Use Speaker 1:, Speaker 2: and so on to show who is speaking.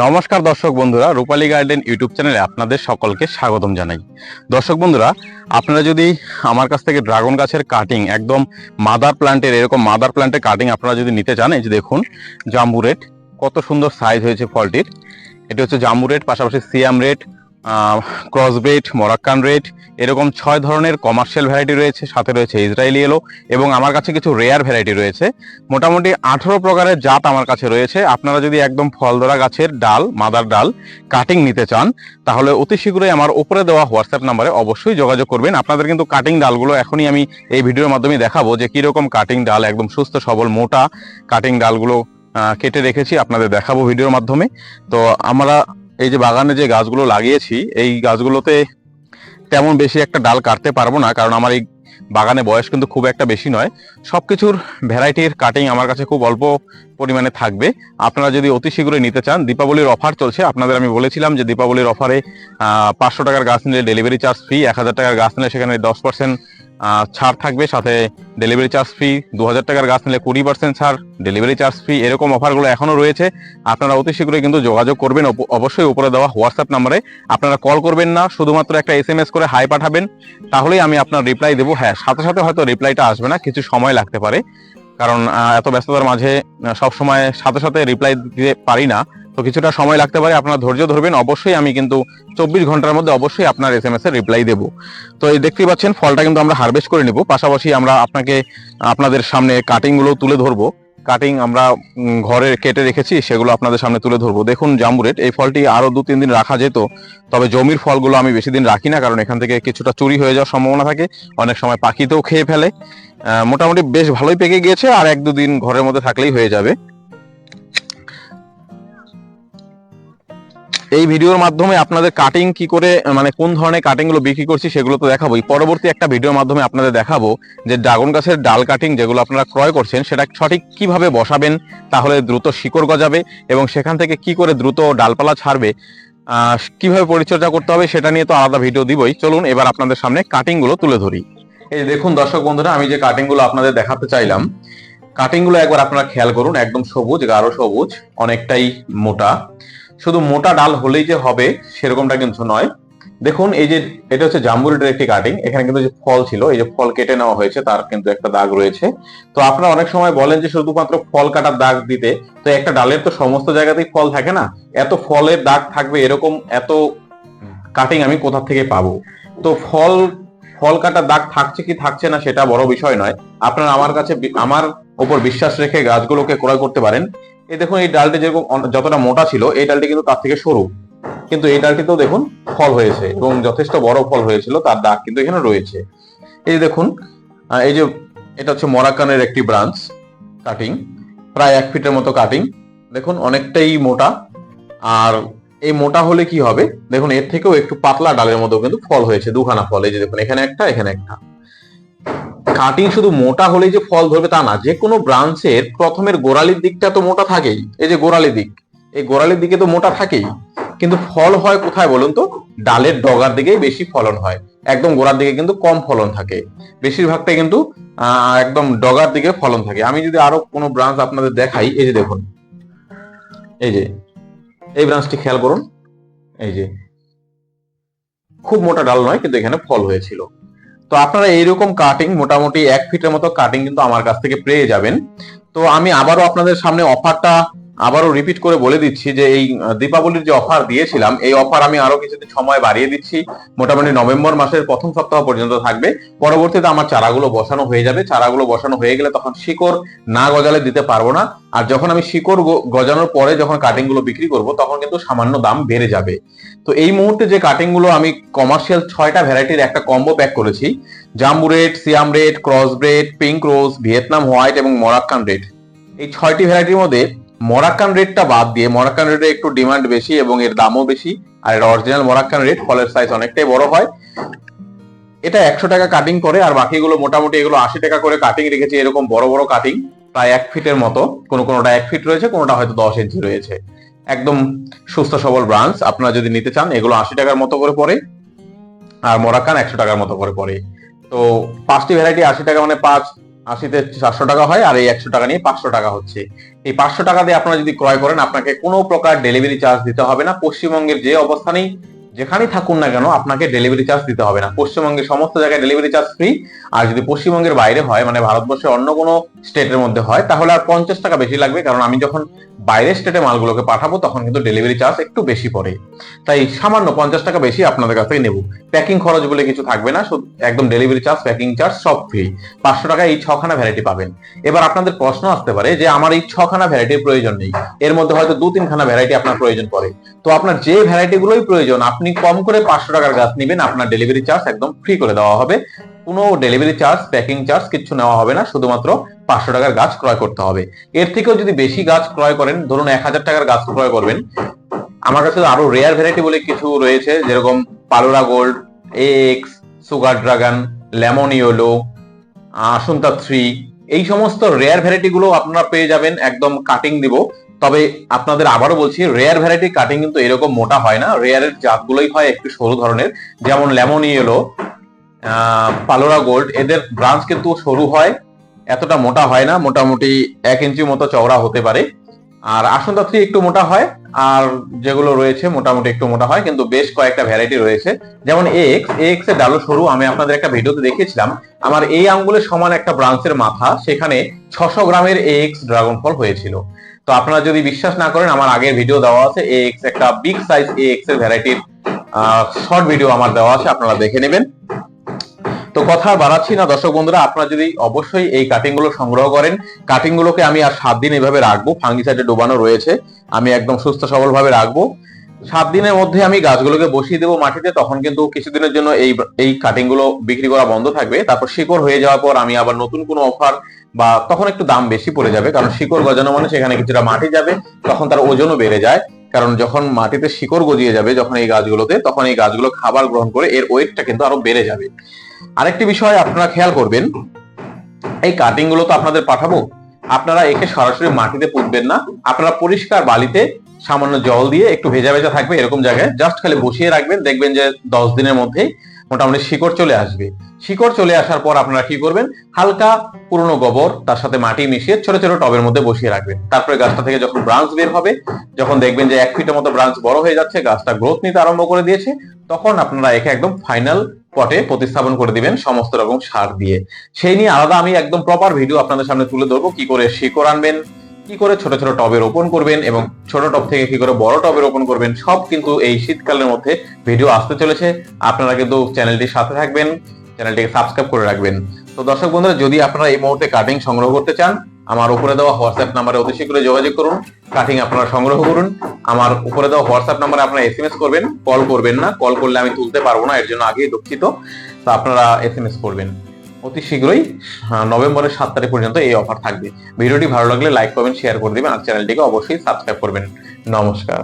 Speaker 1: নমস্কার দর্শক বন্ধুরা, রূপালী গার্ডেন ইউটিউব চ্যানেলে আপনাদের সকলকে স্বাগতম জানাই। দর্শক বন্ধুরা, আপনারা যদি আমার কাছ থেকে ড্রাগন গাছের কাটিং একদম মাদার প্ল্যান্টের এরকম মাদার প্ল্যান্টের কাটিং আপনারা যদি নিতে চান, এই যে দেখুন, জাম্বু রেট, কত সুন্দর সাইজ হয়েছে ফলটির। এটি হচ্ছে জাম্বু রেট, পাশাপাশি Siam red cross Moroccan red এরকম ছয় ধরনের কমার্শিয়াল ভ্যারাইটি রয়েছে, সাথে রয়েছে ইসরায়েলি এলো এবং আমার কাছে কিছু রেয়ার ভ্যারাইটি রয়েছে। মোটামুটি আঠারো প্রকারের জাত আমার কাছে রয়েছে। আপনারা যদি একদম ফল ধরা গাছের ডাল, মাদার ডাল কাটিং নিতে চান, তাহলে অতি শীঘ্রই আমার উপরে দেওয়া হোয়াটসঅ্যাপ নাম্বারে অবশ্যই যোগাযোগ করবেন। আপনাদের কিন্তু কাটিং ডালগুলো এখনই আমি এই ভিডিওর মাধ্যমে দেখাবো যে কীরকম কাটিং ডাল, একদম সুস্থ, সবল, মোটা কাটিং ডালগুলো কেটে রেখেছি, আপনাদের দেখাবো ভিডিওর মাধ্যমে। তো আমরা এই যে বাগানে যে গাছগুলো লাগিয়েছি, এই গাছগুলোতে তেমন বেশি একটা ডাল কাটতে পারব না, কারণ আমার এই বাগানে বয়স কিন্তু খুব একটা বেশি নয়। সব কিছুর ভ্যারাইটির কাটিং আমার কাছে খুব অল্প পরিমাণে থাকবে। আপনারা যদি অতি শীঘ্রই নিতে চান, দীপাবলির অফার চলছে। আপনাদের আমি বলেছিলাম যে দীপাবলির অফারে পাঁচশো টাকার গাছ নিলে ডেলিভারি চার্জ ফ্রি এক হাজার টাকার গাছ নিলে সেখানে দশ পার্সেন্ট ছাড় থাকবে, সাথে ডেলিভারি চার্জ ফ্রি দু হাজার টাকার গাছ নিলে কুড়ি পার্সেন্ট ছাড় ডেলিভারি চার্জ ফ্রি এরকম অফারগুলো এখনও রয়েছে। আপনারা অতি শীঘ্রই কিন্তু যোগাযোগ করবেন। অবশ্যই উপরে দেওয়া হোয়াটসঅ্যাপ নাম্বারে আপনারা কল করবেন না, শুধুমাত্র একটা এস এম এস করে হাই পাঠাবেন। তাহলেই আমি আপনার রিপ্লাই দেবো। হ্যাঁ সাথে সাথে হয়তো রিপ্লাইটা আসবে না, কিছু সময় লাগতে পারে। কারণ এত ব্যস্ততার মাঝে সব সময় সাথে সাথে রিপ্লাই দিতে পারি না। তো কিছুটা সময় লাগতে পারে, আপনারা ধৈর্য ধরবেন। অবশ্যই আমি কিন্তু চব্বিশ ঘণ্টার মধ্যে অবশ্যই আপনার এস এম এস এর রিপ্লাই দেবো। তো এই দেখতেই পাচ্ছেন, ফলটা কিন্তু আমরা হারভেস্ট করে নেব। পাশাপাশি আমরা আপনাকে, আপনাদের সামনে কাটিংগুলো তুলে ধরবো। কাটিং আমরা ঘরে কেটে রেখেছি, সেগুলো আপনাদের সামনে তুলে ধরবো। দেখুন, জাম্বুরেট, এই ফলটি আরও দু তিন দিন রাখা যেত, তবে জমির ফলগুলো আমি বেশি দিন রাখি না, কারণ এখান থেকে কিছুটা চুরি হয়ে যাওয়ার সম্ভাবনা থাকে। অনেক সময় পাখিতেও খেয়ে ফেলে। মোটামুটি বেশ ভালোই পেকে গিয়েছে, আর এক দুদিন ঘরের মধ্যে থাকলেই হয়ে যাবে। এই ভিডিওর মাধ্যমে আপনাদের কাটিং কি করে মানে কোন ধরনের কাটিংগুলো বিক্রি করছি সেগুলো তো দেখাবোই পরবর্তী একটা ভিডিওর মাধ্যমে আপনাদের দেখাবো যে ড্রাগন গাছের ডাল কাটিং যেগুলো আপনারা ক্রয় করছেন, সেটা সঠিক কীভাবে বসাবেন, তাহলে দ্রুত শিকড় গজাবে এবং সেখান থেকে কি করে দ্রুত ডালপালা ছাড়বে কীভাবে পরিচর্যা করতে হবে সেটা নিয়ে তো আলাদা ভিডিও দিবই। চলুন এবার আপনাদের সামনে কাটিংগুলো তুলে ধরি। এই দেখুন দর্শক বন্ধুরা, আমি যে কাটিংগুলো আপনাদের দেখাতে চাইলাম কাটিংগুলো একবার আপনারা খেয়াল করুন, একদম সবুজ, গাঢ় সবুজ, অনেকটাই মোটা। শুধু মোটা ডাল হলেই যে হবে, সেরকমটা কিন্তু নয়। দেখুন, এই যে এটা হচ্ছে জাম্বুরিটের একটি কাটিং এখানে কিন্তু যে ফল ছিল, এই যে ফল কেটে নেওয়া হয়েছে, তার কিন্তু একটা দাগ রয়েছে। তো আপনারা অনেক সময় বলেন যে শুধুমাত্র ফল কাটার দাগ দিতে, তো একটা ডালের তো সমস্ত জায়গাতেই ফল থাকে না। এত ফলের দাগ থাকবে, এরকম এত কাটিং আমি কোথা থেকে পাবো? তো ফল ফল কাটার দাগ থাকছে কি থাকছে না, সেটা বড় বিষয় নয়। আপনারা আমার কাছে আমার উপর বিশ্বাস রেখে গাছগুলোকে ক্রয় করতে পারেন। এই দেখুন, এই ডালটি যেরকম যতটা মোটা ছিল, এই ডালটি কিন্তু তার থেকে সরু। কিন্তু এই ডালটিতেও দেখুন ফল হয়েছে এবং যথেষ্ট বড় ফল হয়েছিল, তার দাগ কিন্তু এখানে রয়েছে। এই দেখুন এই যে এটা হচ্ছে মরাকানের একটি ব্রাঞ্চ কাটিং প্রায় এক ফিটের মতো কাটিং দেখুন, অনেকটাই মোটা। আর এই মোটা হলে কি হবে? দেখুন, এর থেকেও একটু পাতলা ডালের মতো কিন্তু ফল হয়েছে, দুখানা ফল। এই যে দেখুন, এখানে একটা এখানে একটা। কাটিং শুধু মোটা হলেই যে ফল ধরবে তা না, যে কোনো ব্রাঞ্চের প্রথমের গোড়ালির দিকটা তো মোটা থাকেই, এই যে গোড়ালি দিক, এই গোড়ালির দিকে তো মোটা থাকেই, কিন্তু ফল হয় কোথায় বলুন তো? ডালের ডগার দিকেই বেশি ফলন হয়, একদম গোড়ার দিকে কিন্তু কম ফলন থাকে, বেশিরভাগটাই কিন্তু একদম ডগার দিকে ফলন থাকে। আমি যদি আরও কোনো ব্রাঞ্চ আপনাদের দেখাই, এই যে দেখুন, এই যে, এই ব্রাঞ্চটি খেয়াল করুন, এই যে, খুব মোটা ডাল নয়, কিন্তু এখানে ফল হয়েছিল। তো আপনারা এইরকম কাটিং মোটামুটি এক ফিটের মতো কাটিং কিন্তু আমার কাছ থেকে পেয়ে যাবেন। তো আমি আবারও আপনাদের সামনে অফারটা আবারও রিপিট করে বলে দিচ্ছি যে এই দীপাবলির যে অফার দিয়েছিলাম, এই অফার আমি আরও কিছুদিন সময় বাড়িয়ে দিচ্ছি। মোটামুটি নভেম্বর মাসের প্রথম সপ্তাহ পর্যন্ত থাকবে। পরবর্তীতে আমার চারাগুলো বসানো হয়ে যাবে। চারাগুলো বসানো হয়ে গেলে তখন শিকড় না গজালে দিতে পারব না। আর যখন আমি শিকড় গজানোর পরে যখন কাটিংগুলো বিক্রি করব, তখন কিন্তু সামান্য দাম বেড়ে যাবে। তো এই মুহূর্তে যে কাটিংগুলো আমি কমার্শিয়াল ছয়টা ভ্যারাইটির একটা কম্বো প্যাক করেছি, jumbo red, Siam red, cross breed pink rose Vietnam white এবং মরাক্কান রেড। এই ছয়টি ভ্যারাইটির মধ্যে মরাক্কান রেটটা বাদ দিয়ে মরাক্কান রেডের একটু ডিমান্ড বেশি এবং এর দামও বেশি, আর এর অরিজিনাল মরাক্কান রেট ফলের সাইজ অনেকটাই বড় হয়। এটা একশো টাকা কাটিং করে, আর বাকিগুলো মোটামুটি এগুলো আশি টাকা করে কাটিং রেখেছি, এরকম বড় বড় কাটিং প্রায় এক ফিটের মতো। কোনো কোনোটা এক ফিট রয়েছে, কোনোটা হয়তো দশ ইঞ্চি রয়েছে। একদম সুস্থ সবল ব্রাঞ্চ আপনারা যদি নিতে চান, এগুলো আশি টাকার মতো করে পড়ে, আর মরাক্কান একশো টাকার মতো করে পড়ে। তো পাঁচটি ভ্যারাইটি আশি টাকা মানে পাঁচ আশিতে চারশো টাকা হয় আর এই একশো টাকা নিয়ে পাঁচশো টাকা হচ্ছে। এই পাঁচশো টাকা দিয়ে আপনারা যদি ক্রয় করেন, আপনাকে কোনো প্রকার ডেলিভারি চার্জ দিতে হবে না। পশ্চিমবঙ্গের যে অবস্থানেই যেখানেই থাকুন না কেন, আপনাকে ডেলিভারি চার্জ দিতে হবে না। পশ্চিমবঙ্গের সমস্ত জায়গায় ডেলিভারি চার্জ ফ্রি আর যদি পশ্চিমবঙ্গের বাইরে হয় মানে ভারতবর্ষের অন্য কোনো স্টেটের মধ্যে হয়, তাহলে আর পঞ্চাশ টাকা বেশি লাগবে। কারণ আমি যখন বাইরের স্টেটে মালগুলোকে পাঠাবো, তখন কিন্তু ডেলিভারি চার্জ একটু বেশি পড়ে। তাই সামান্য পঞ্চাশ টাকা বেশি আপনাদের কাছ থেকে নেব। প্যাকিং খরচ বলে কিছু থাকবে না একদম ডেলিভারি চার্জ প্যাকিং চার্জ সব ফ্রি পাঁচশো টাকা এই ছখানা ভ্যারাইটি পাবেন। এবার আপনাদের প্রশ্ন আসতে পারে যে, আমার এই ছখানা ভ্যারাইটির প্রয়োজন নেই। এর মধ্যে হয়তো দু তিনখানা ভ্যারাইটি আপনার প্রয়োজন পড়ে। তো আপনার যে ভ্যারাইটি গুলোই প্রয়োজন, আপনি কম করে পাঁচশো টাকার গাছ নেবেন, আপনার ডেলিভারি চার্জ একদম ফ্রি করে দেওয়া হবে। কোনো ডেলিভারি চার্জ প্যাকিং চার্জ কিছু নেওয়া হবে না, শুধুমাত্র পাঁচশো টাকার গাছ ক্রয় করতে হবে। এর থেকেও যদি বেশি গাছ ক্রয় করেন, ধরুন এক হাজার টাকার গাছ ক্রয় করবেন, আমার কাছে আরও রেয়ার ভ্যারাইটি বলে কিছু রয়েছে, যেরকম Palora gold X sugar dragon lemon yellow Asunta three এই সমস্ত রেয়ার ভ্যারাইটি গুলো আপনারা পেয়ে যাবেন, একদম কাটিং দিব। তবে আপনাদের আবারও বলছি রেয়ার ভ্যারাইটি কাটিং কিন্তু এরকম মোটা হয় না। রেয়ারের জাতগুলোই হয় একটু সরু ধরনের। যেমন লেমন ইয়েলো পালোরা গোল্ড এদের ব্রাঞ্চ কিন্তু সরু হয়, এতটা মোটা হয় না। মোটামুটি এক ইঞ্চি মতো চওড়া হতে পারে। আর আসন্তা থ্রি একটু মোটা হয়, আর যেগুলো রয়েছে মোটামুটি একটু মোটা হয়, কিন্তু বেশ কয়েকটা ভ্যারাইটি রয়েছে। যেমন এক্স এক্সের ডালো সরু, আমি আপনাদের একটা ভিডিওতে দেখিয়েছিলাম। আমার এই আঙ্গুলের সমান একটা ব্রাঞ্চের মাথা, সেখানে ছশো গ্রামের এক্স ড্রাগন ফল হয়েছিল। তো আপনারা যদি বিশ্বাস না করেন, আমার আগের ভিডিও দেওয়া আছে এক্স একটা বিগ সাইজ এক্সের ভ্যারাইটির শর্ট ভিডিও আমার দেওয়া আছে, আপনারা দেখে নেবেন। তো কথা বাড়াচ্ছি না। দর্শক বন্ধুরা, আপনারা যদি অবশ্যই এই কাটিংগুলো সংগ্রহ করেন কাটিং গুলোকে আমি আর সাত দিন এভাবে রাখব। ফাঙ্গিসাইডে ডোবানো রয়েছে, আমি একদম সুস্থ সবল ভাবে রাখব। সাত দিনের মধ্যে আমি গাছগুলোকে বসিয়ে দেবো মাটিতে, তখন কিন্তু কিছুদিনের জন্য এই এই কাটিংগুলো বিক্রি করা বন্ধ থাকবে। তারপর শিকড় হয়ে যাওয়ার পর আমি আবার নতুন কোনো অফার বা তখন একটু দাম বেশি পড়ে যাবে, কারণ শিকড় গজানো মানে সেখানে কিছুটা মাটি যাবে, তখন তার ওজনও বেড়ে যায়। কারণ যখন মাটিতে শিকড় গজিয়ে যাবে যখন এই গাছগুলোতে, তখন এই গাছগুলো খাবার গ্রহণ করে এর ওয়েটটা কিন্তু আরও বেড়ে যাবে। আরেকটি বিষয় আপনারা খেয়াল করবেন, এই কাটিংগুলো তো আপনাদের পাঠাবো। আপনারা একে সরাসরি মাটিতে পুঁতবেন না। আপনারা পরিষ্কার বালিতে সামান্য জল দিয়ে একটু ভেজা ভেজা থাকবে এরকম জায়গায়। জাস্ট খালি বসিয়ে রাখবেন, দেখবেন যে দশ দিনের মধ্যেই মোটামুটি শিকড় চলে আসবে। শিকড় চলে আসার পর আপনারা কি করবেন? হালকা পুরনো গোবর, তার সাথে মাটি মিশিয়ে ছোট ছোট টবের মধ্যে বসিয়ে রাখবেন। তারপরে গাছটা থেকে যখন ব্রাঞ্চ বের হবে, যখন দেখবেন যে এক ফিটের মতো ব্রাঞ্চ বড় হয়ে যাচ্ছে, গাছটা গ্রোথ নিতে আরম্ভ করে দিয়েছে, তখন আপনারা একে একদম ফাইনাল পটে প্রতিস্থাপন করে দিবেন সমস্ত রকম সার দিয়ে। সেই নিয়ে আলাদা আমি একদম প্রপার ভিডিও আপনাদের সামনে তুলে ধরবো, কি করে শিকড় আনবেন, কি করে ছোট ছোট টবে রোপণ করবেন এবং ছোট টব থেকে কি করে বড় টবে রোপণ করবেন, সব কিন্তু এই শীতকালের মধ্যে ভিডিও আসতে চলেছে। আপনারা কিন্তু চ্যানেলটির সাথে থাকবেন চ্যানেলটিকে সাবস্ক্রাইব করে রাখবেন। তো দর্শক বন্ধুরা, যদি আপনারা এই মুহূর্তে কাটিং সংগ্রহ করতে চান, আমার উপরে দেওয়া হোয়াটসঅ্যাপ নাম্বারে অতি শীঘ্রই যোগাযোগ করুন। কাটিং আপনারা সংগ্রহ করুন। আমার উপরে দেওয়া হোয়াটসঅ্যাপ নাম্বারে আপনারা এসএমএস করবেন কল করবেন না। কল করলে আমি তুলতে পারব না, এর জন্য আগেই দুঃখিত। তো আপনারা এসএমএস করবেন। অতি শীঘ্রই নভেম্বরের সাত তারিখ পর্যন্ত এই অফার থাকবে। ভিডিওটি ভালো লাগলে লাইক করবেন শেয়ার করে দেবেন আর চ্যানেলটিকে অবশ্যই সাবস্ক্রাইব করবেন। নমস্কার।